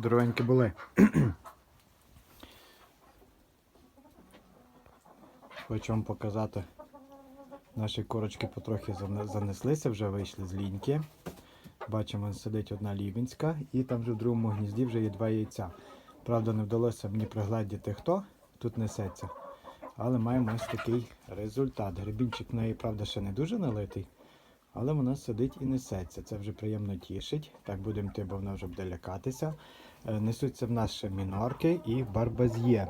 Здоровенькі були. Хочу вам показати. Наші курочки потрохи занеслися, вже вийшли з ліньки. Бачимо, сидить одна лівінська, і там вже в другому гнізді вже є два яйця. Правда, не вдалося мені пригледіти, хто тут несеться. Але маємо ось такий результат. Гребінчик в неї, правда, ще не дуже налитий, але вона сидить і несеться. Це вже приємно тішить. Так будемо йти, бо вона вже буде лякатися. Е, Несуться в нас мінорки і барбаз'є.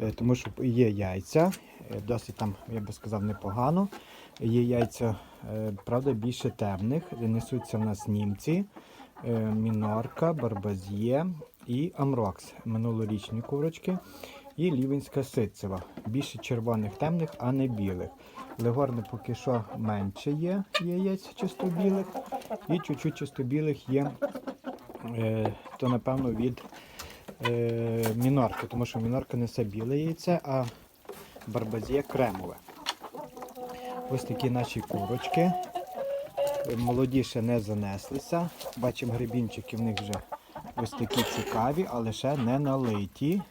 Е, Тому що є яйця, е, досить там, я би сказав, непогано. Є яйця, правда, більше темних. Несуться в нас німці, мінорка, барбаз'є і амрокс. Минулорічні курочки. І лівенська ситцева. Більше червоних темних, а не білих. Легорни поки що менше є яєць чистобілих. І чуть-чуть чистобілих є, то напевно від е, мінорки, тому що мінорка несе біле яйце, а барбазія кремове. Ось такі наші курочки. Е, Молоді ще не занеслися. Бачимо грибінчики в них вже ось такі цікаві, але ще не налиті,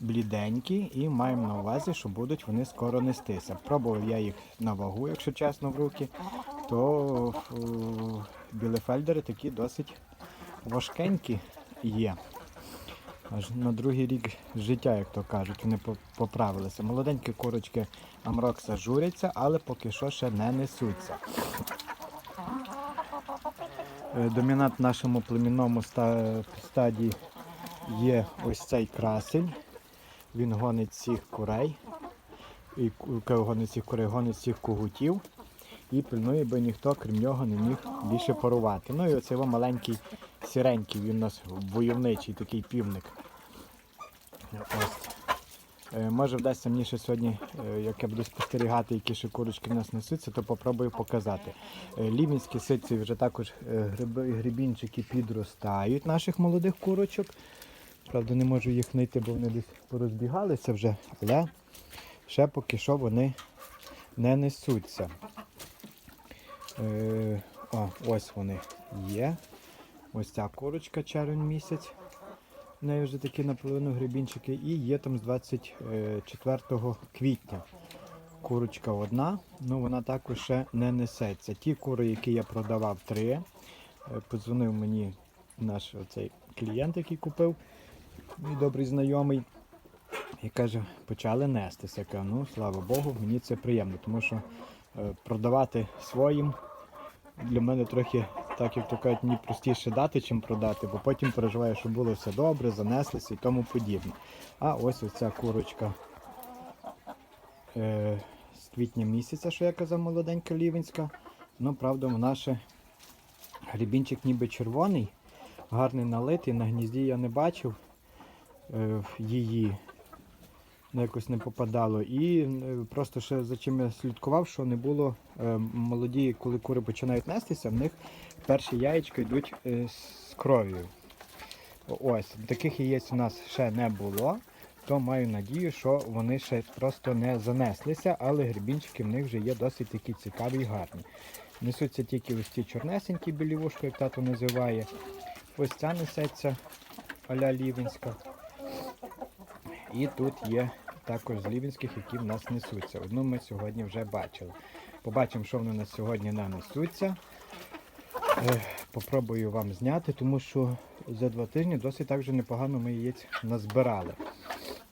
бліденькі, і маємо на увазі, що будуть вони скоро нестися. Пробував я їх на вагу, якщо чесно, в руки, то е, білефельдери такі досить важкенькі є. Аж на другий рік життя, як то кажуть, вони поправилися. Молоденькі курочки Амрокса журяться, але поки що ще не несуться. Е, Домінант в нашому племінному ста- стадії є ось цей красень. Він гонить всіх курей. І гонить всіх курей, гонить всіх когутів. І пильнує, би ніхто, крім нього, не міг більше парувати. Ну і оцей маленький сіренький, він у нас войовничий такий півник. Ось. Е, Може вдасться мені ще сьогодні, е, як я буду спостерігати, які ще курочки в нас несуться, то попробую показати. Е, Лівінські ситці вже також грибінчики підростають наших молодих курочок. Правда, не можу їх знайти, бо вони десь порозбігалися вже, але ще поки що вони не несуться. О, ось вони є. Ось ця курочка червень місяць. В неї вже такі наполовину грибінчики. І є там з 24 квітня. Курочка одна, ну вона також ще не несеться. Ті кури, які я продавав, три. Е, Подзвонив мені наш оцей клієнт, який купив, мій добрий знайомий. І каже, почали нестися. Я кажу, ну слава Богу, мені це приємно, тому що е, продавати своїм для мене трохи, так як то кажуть, мені простіше дати, чим продати, бо потім переживаю, що було все добре, занеслися і тому подібне. А ось оця курочка е, з квітня місяця, що я казав, молоденька лівенська. Ну, правда, вона ще грібінчик ніби червоний, гарний налитий, на гнізді я не бачив е, її. Якось не попадало. І е, просто ще за чим я слідкував, що не було е, молоді, коли кури починають нестися, в них перші яєчка йдуть е, з кров'ю. Ось, таких яєць у нас ще не було, то маю надію, що вони ще просто не занеслися, але грибінчики в них вже є досить такі цікаві і гарні. Несуться тільки ось ці чорнесенькі білівушки, як тато називає. Ось ця несеться аля лівенська. І тут є також з лівінських, які в нас несуться. Одну ми сьогодні вже бачили. Побачимо, що вони у нас сьогодні нанесуться. Е, Попробую вам зняти, тому що за два тижні досить так же непогано ми яєць назбирали.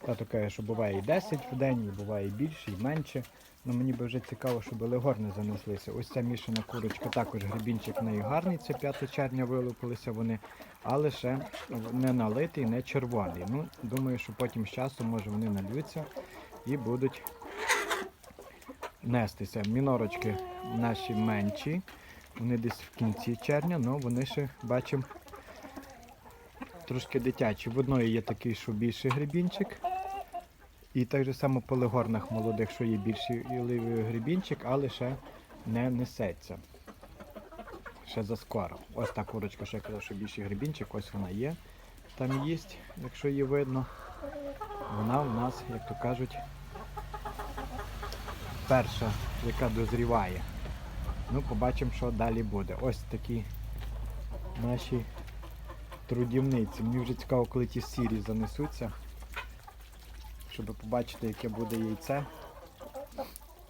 Тато каже, що буває і 10 в день, і буває і більше, і менше. Ну Мені би вже цікаво, щоб легорни занеслися. Ось ця мішана курочка, також грибінчик в неї гарний, це 5 червня вилупилися вони, але ще не налитий, не червоний. Ну, Думаю, що потім з часом може вони нальються і будуть нестися. Мінорочки наші менші, вони десь в кінці червня, але вони ще бачимо трошки дитячі. В одної є такий, що більший грибінчик. І так же само по легорнах молодих, що є більший грибінчик, але ще не несеться. Ще заскоро. Ось та курочка, що я казав, що більший грибінчик, ось вона є. Там їсть, якщо її видно. Вона у нас, як то кажуть, перша, яка дозріває. Ну, побачимо, що далі буде. Ось такі наші трудівниці. Мені вже цікаво, коли ті сірі занесуться, щоб побачити, яке буде яйце.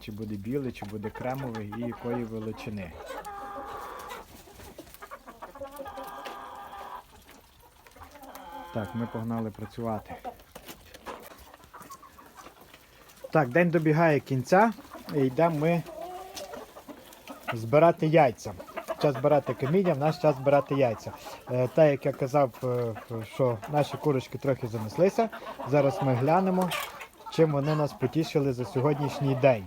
Чи буде біле, чи буде кремове і якої величини. Так, ми погнали працювати. Так, день добігає кінця і йдемо ми збирати яйця. Час збирати каміння, в наш час збирати яйця. Е, так як я казав, е, що наші курочки трохи занеслися. Зараз ми глянемо, чим вони нас потішили за сьогоднішній день.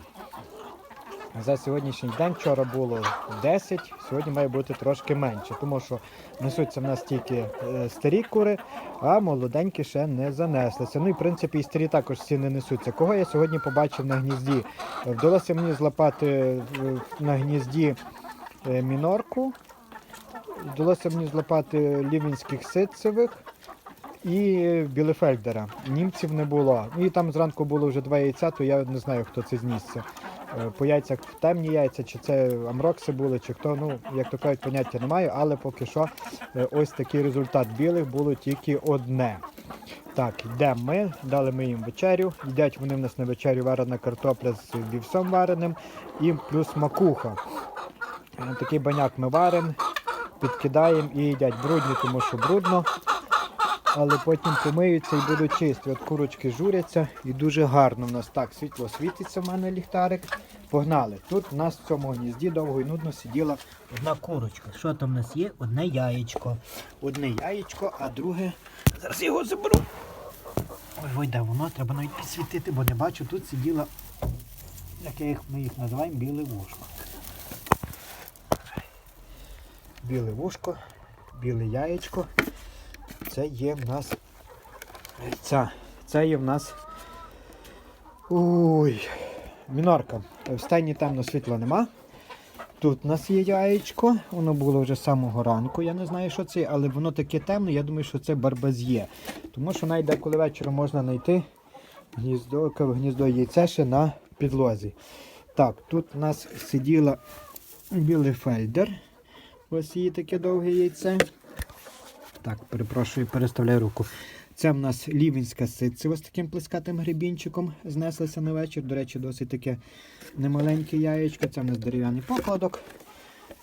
За сьогоднішній день вчора було 10, сьогодні має бути трошки менше, тому що несуться в нас тільки е, старі кури, а молоденькі ще не занеслися. Ну і в принципі і старі також всі не несуться. Кого я сьогодні побачив на гнізді? Вдалося мені злапати на гнізді мінорку, вдалося мені злапати лівінських ситцевих і білефельдера. Німців не було. Ну і там зранку було вже два яйця, то я не знаю, хто це знісся. Е, По яйцях темні яйця, чи це амрокси були, чи хто, ну, як то кажуть, поняття немає, але поки що е, ось такий результат білих було тільки одне. Так, йдемо ми, дали ми їм вечерю. Їдять вони в нас на вечерю варена картопля з вівсом вареним і плюс макуха. Е, Такий баняк ми варимо, підкидаємо і їдять брудні, тому що брудно. Але потім помиються і будуть чисті. От курочки журяться і дуже гарно в нас так світло світиться в мене ліхтарик. Погнали. Тут в нас в цьому гнізді довго і нудно сиділа одна курочка. Що там в нас є? Одне яєчко. Одне яєчко, а друге. Зараз його заберу. Ой, ой, де воно? Треба навіть підсвітити, бо не бачу. Тут сиділа, як ми їх називаємо, біле вушко. Біле вушко, біле яєчко. Це є в нас. Ця. Це є в нас. Ой. Мінорка. В стайні темно світла нема. Тут у нас є яєчко, воно було вже з самого ранку. Я не знаю, що це, але воно таке темне, я думаю, що це барбаз'є. Тому що навіть деколи вечором можна знайти гніздо, гніздо яйця ще на підлозі. Так, тут у нас сиділа білефельдер. Ось її таке довге яйце. Так, перепрошую, переставляю руку. Це в нас лівінська ситцева з таким плескатим гребінчиком. Знеслася на вечір. До речі, досить таке немаленьке яєчко. Це в нас дерев'яний покладок.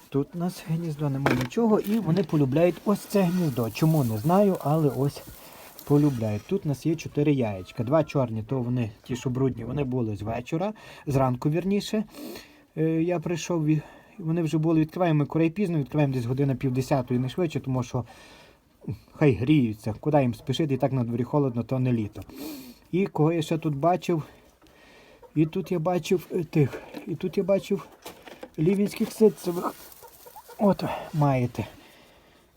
Тут у нас гніздо немає нічого. І вони полюбляють ось це гніздо. Чому не знаю, але ось полюбляють. Тут у нас є чотири яєчка. Два чорні, то вони, ті, що брудні, вони були з вечора, зранку вірніше. Е, Я прийшов, вони вже були відкриваємо ми курей пізно, відкриваємо десь година півдесятої, не швидше, тому що хай гріються, куди їм спішити, і так на дворі холодно, то не літо. І кого я ще тут бачив, і тут я бачив е, тих, і тут я бачив лівінських ситцевих. От маєте.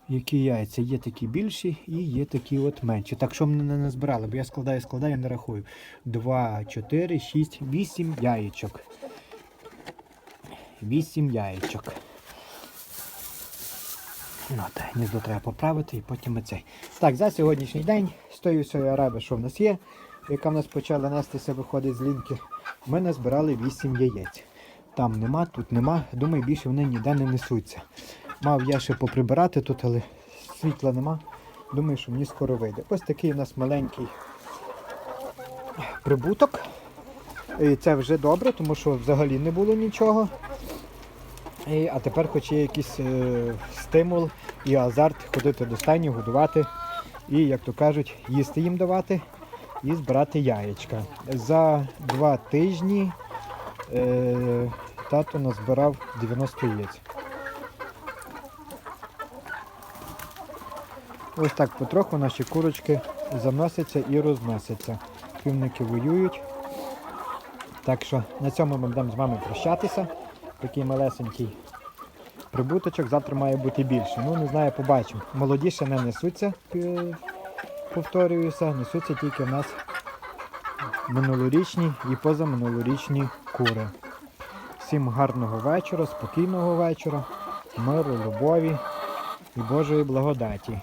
Які яйця. Є такі більші і є такі от менші. Так що мене не збирали, бо я складаю, складаю, не рахую. 2, 4, 6, 8 яєчок. 8 яєчок. Ну, та гніздо треба поправити і потім оцей. Так, за сьогоднішній день з тої всієї араби, що в нас є, яка в нас почала нестися, виходить з лінки, ми назбирали 8 яєць. Там нема, тут нема. Думаю, більше вони ніде не несуться. Мав я ще поприбирати тут, але світла нема. Думаю, що мені скоро вийде. Ось такий у нас маленький прибуток. І це вже добре, тому що взагалі не було нічого. І, а тепер хоч є якийсь е, стимул і азарт ходити до стайні, годувати і, як то кажуть, їсти їм давати і збирати яєчка. За два тижні е, тато назбирав 90 яєць. Ось так потроху наші курочки заносяться і розносяться. Півники воюють. Так що на цьому ми будемо з вами прощатися. Такий малесенький прибуточок, завтра має бути більше. Ну, не знаю, побачимо. Молоді ще не несуться, е, повторююся, несуться тільки в нас минулорічні і позаминулорічні кури. Всім гарного вечора, спокійного вечора, миру, любові і Божої благодаті.